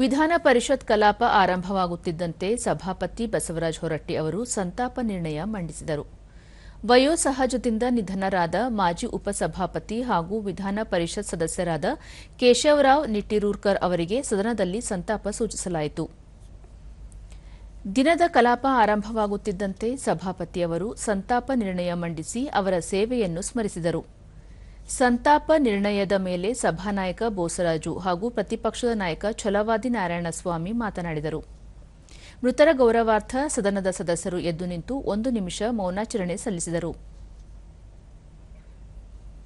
ವಿಧಾನ ಪರಿಷತ್ ಕಲಾಪ ಆರಂಭವಾಗುತ್ತಿದ್ದಂತೆ ಸಭಾಪತಿ ಬಸವರಾಜ ಹೊರಟ್ಟಿ ಅವರು ಸಂತಾಪ ನಿರ್ಣಯ ಮಂಡಿಸಿದರು. ವಯೋಸಹಜದಿಂದ ನಿಧನರಾದ ಮಾಜಿ ಉಪಸಭಾಪತಿ ಹಾಗೂ ವಿಧಾನ ಪರಿಷತ್ ಸದಸ್ಯರಾದ ಕೇಶವರಾವ್ ನಿಟ್ಟಿರೂರ್ಕರ್ ಅವರಿಗೆ ಸದನದಲ್ಲಿ ಸಂತಾಪ ಸೂಚಿಸಲಾಯಿತು. ದಿನದ ಕಲಾಪ ಆರಂಭವಾಗುತ್ತಿದ್ದಂತೆ ಸಭಾಪತಿಯವರು ಸಂತಾಪ ನಿರ್ಣಯ ಮಂಡಿಸಿ ಅವರ ಸೇವೆಯನ್ನು ಸ್ಮರಿಸಿದರು. ಸಂತಾಪ ನಿರ್ಣಯದ ಮೇಲೆ ಸಭಾನಾಯಕ ಬೋಸರಾಜು ಹಾಗೂ ಪ್ರತಿಪಕ್ಷದ ನಾಯಕ ಛಲವಾದಿ ನಾರಾಯಣಸ್ವಾಮಿ ಮಾತನಾಡಿದರು. ಮೃತರ ಗೌರವಾರ್ಥ ಸದನದ ಸದಸ್ಯರು ಎದ್ದು ನಿಂತು ಒಂದು ನಿಮಿಷ ಮೌನಾಚರಣೆ ಸಲ್ಲಿಸಿದರು.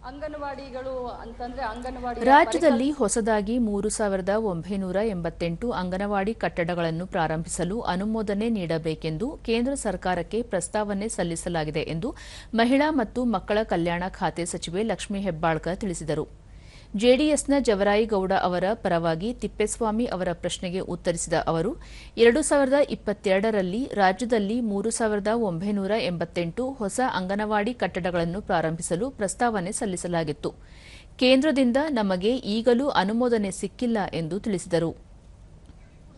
ಅಂಗನವಾಡಿಗಳು ಅಂತಂದ್ರೆ ಅಂಗನವಾಡಿ ರಾಜ್ಯದಲ್ಲಿ ಹೊಸದಾಗಿ ಮೂರು ಸಾವಿರದ ಒಂಬೈನೂರ ಎಂಬತ್ತೆಂಟು ಅಂಗನವಾಡಿ ಕಟ್ಟಡಗಳನ್ನು ಪ್ರಾರಂಭಿಸಲು ಅನುಮೋದನೆ ನೀಡಬೇಕೆಂದು ಕೇಂದ್ರ ಸರ್ಕಾರಕ್ಕೆ ಪ್ರಸ್ತಾವನೆ ಸಲ್ಲಿಸಲಾಗಿದೆ ಎಂದು ಮಹಿಳಾ ಮತ್ತು ಮಕ್ಕಳ ಕಲ್ಯಾಣ ಖಾತೆ ಸಚಿವೆ ಲಕ್ಷ್ಮೀ ಹೆಬ್ಬಾಳ್ಕರ್ ತಿಳಿಸಿದರು. ಜೆಡಿಎಸ್ನ ಜವರಾಯಿಗೌಡ ಅವರ ಪರವಾಗಿ ತಿಪ್ಪೇಸ್ವಾಮಿ ಅವರ ಪ್ರಶ್ನೆಗೆ ಉತ್ತರಿಸಿದ ಅವರು, ಎರಡು ಸಾವಿರದ ಇಪ್ಪತ್ತೆರಡರಲ್ಲಿ ರಾಜ್ಯದಲ್ಲಿ ಮೂರು ಸಾವಿರದ ಒಂಬೈನೂರ ಎಂಬತ್ತೆಂಟು ಹೊಸ ಅಂಗನವಾಡಿ ಕಟ್ಟಡಗಳನ್ನು ಪ್ರಾರಂಭಿಸಲು ಪ್ರಸ್ತಾವನೆ ಸಲ್ಲಿಸಲಾಗಿತ್ತು. ಕೇಂದ್ರದಿಂದ ನಮಗೆ ಈಗಲೂ ಅನುಮೋದನೆ ಸಿಕ್ಕಿಲ್ಲ ಎಂದು ತಿಳಿಸಿದರು.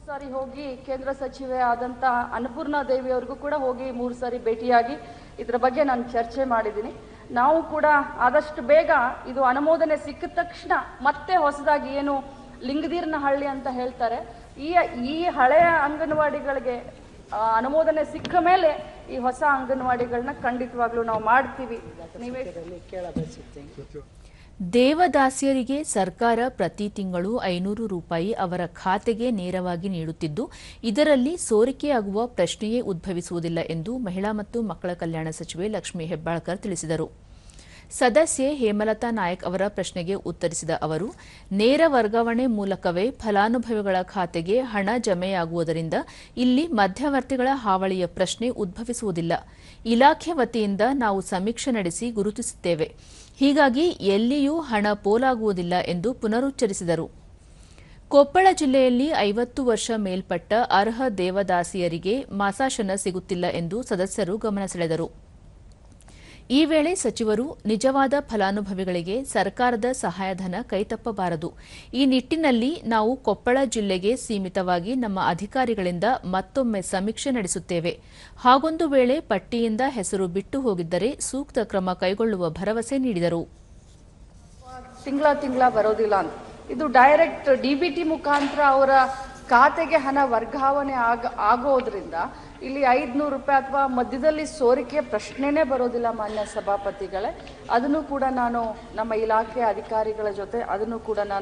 ಸಾರಿ ಹೋಗಿ ಕೇಂದ್ರ ಸಚಿವೆ ಆದಂತಹ ಅನ್ನಪೂರ್ಣ ದೇವಿ ಅವ್ರಿಗೂ ಕೂಡ ಹೋಗಿ ಮೂರು ಸಾರಿ ಭೇಟಿಯಾಗಿ ಇದರ ಬಗ್ಗೆ ನಾನು ಚರ್ಚೆ ಮಾಡಿದ್ದೀನಿ. ನಾವು ಕೂಡ ಆದಷ್ಟು ಬೇಗ ಇದು ಅನುಮೋದನೆ ಸಿಕ್ಕಿದ ತಕ್ಷಣ ಮತ್ತೆ ಹೊಸದಾಗಿ ಏನು ಲಿಂಗದೀರ್ನ ಹಳ್ಳಿ ಅಂತ ಹೇಳ್ತಾರೆ. ಈ ಈ ಹಳೆಯ ಅಂಗನವಾಡಿಗಳಿಗೆ ಅನುಮೋದನೆ ಸಿಕ್ಕ ಮೇಲೆ ಈ ಹೊಸ ಅಂಗನವಾಡಿಗಳನ್ನ ಖಂಡಿತವಾಗ್ಲೂ ನಾವು ಮಾಡ್ತೀವಿ. ನೀವೇ ದೇವದಾಸಿಯರಿಗೆ ಸರ್ಕಾರ ಪ್ರತಿ ತಿಂಗಳು ಐನೂರು ರೂಪಾಯಿ ಅವರ ಖಾತೆಗೆ ನೇರವಾಗಿ ನೀಡುತ್ತಿದ್ದು, ಇದರಲ್ಲಿ ಸೋರಿಕೆಯಾಗುವ ಪ್ರಶ್ನೆಯೇ ಉದ್ಭವಿಸುವುದಿಲ್ಲ ಎಂದು ಮಹಿಳಾ ಮತ್ತು ಮಕ್ಕಳ ಕಲ್ಯಾಣ ಸಚಿವೆ ಲಕ್ಷ್ಮೀ ಹೆಬ್ಬಾಳ್ಕರ್ ತಿಳಿಸಿದರು. ಸದಸ್ಯೆ ಹೇಮಲತಾ ನಾಯಕ್ ಅವರ ಪ್ರಶ್ನೆಗೆ ಉತ್ತರಿಸಿದ ಅವರು, ನೇರ ವರ್ಗಾವಣೆ ಮೂಲಕವೇ ಫಲಾನುಭವಿಗಳ ಖಾತೆಗೆ ಹಣ ಜಮೆಯಾಗುವುದರಿಂದ ಇಲ್ಲಿ ಮಧ್ಯವರ್ತಿಗಳ ಹಾವಳಿಯ ಪ್ರಶ್ನೆ ಉದ್ಭವಿಸುವುದಿಲ್ಲ. ಇಲಾಖೆ ವತಿಯಿಂದ ನಾವು ಸಮೀಕ್ಷೆ ನಡೆಸಿ ಗುರುತಿಸುತ್ತೇವೆ. ಹೀಗಾಗಿ ಎಲ್ಲಿಯೂ ಹಣ ಪೋಲಾಗುವುದಿಲ್ಲ ಎಂದು ಪುನರುಚ್ಚರಿಸಿದರು. ಕೊಪ್ಪಳ ಜಿಲ್ಲೆಯಲ್ಲಿ ಐವತ್ತು ವರ್ಷ ಮೇಲ್ಪಟ್ಟ ಅರ್ಹ ದೇವದಾಸಿಯರಿಗೆ ಮಾಸಾಶನ ಸಿಗುತ್ತಿಲ್ಲ ಎಂದು ಸದಸ್ಯರು ಗಮನ ಸೆಳೆದರು. ಈ ವೇಳೆ ಸಚಿವರು ನಿಜವಾದ ಫಲಾನುಭವಿಗಳಿಗೆ ಸರ್ಕಾರದ ಸಹಾಯಧನ ಕೈತಪ್ಪಬಾರದು. ಈ ನಿಟ್ಟಿನಲ್ಲಿ ನಾವು ಕೊಪ್ಪಳ ಜಿಲ್ಲೆಗೆ ಸೀಮಿತವಾಗಿ ನಮ್ಮ ಅಧಿಕಾರಿಗಳಿಂದ ಮತ್ತೊಮ್ಮೆ ಸಮೀಕ್ಷೆ ನಡೆಸುತ್ತೇವೆ. ಹಾಗೊಂದು ವೇಳೆ ಪಟ್ಟಿಯಿಂದ ಹೆಸರು ಬಿಟ್ಟು ಹೋಗಿದ್ದರೆ ಸೂಕ್ತ ಕ್ರಮ ಕೈಗೊಳ್ಳುವ ಭರವಸೆ ನೀಡಿದರು. ತಿಂಗಳ ತಿಂಗಳ ಬರೋದಿಲ್ಲ ಇದು ಡೈರೆಕ್ಟ್ ಡಿಬಿಟಿ ಮುಖಾಂತರ ಅವರ ಖಾತೆಗೆ ಹಣ ವರ್ಗಾವಣೆ ಆಗ, ಆಗೋದ್ರಿಂದ ಇಲ್ಲಿ ಐದುನೂರು ರೂಪಾಯಿ ಅಥವಾ ಮಧ್ಯದಲ್ಲಿ ಸೋರಿಕೆ ಪ್ರಶ್ನೆನೇ ಬರೋದಿಲ್ಲ ಮಾನ್ಯ ಸಭಾಪತಿಗಳೇ. ಅದನ್ನು ಕೂಡ ನಾನು ನಮ್ಮ ಇಲಾಖೆ ಅಧಿಕಾರಿಗಳ ಜೊತೆ ಅದನ್ನು ಕೂಡ ನಾನು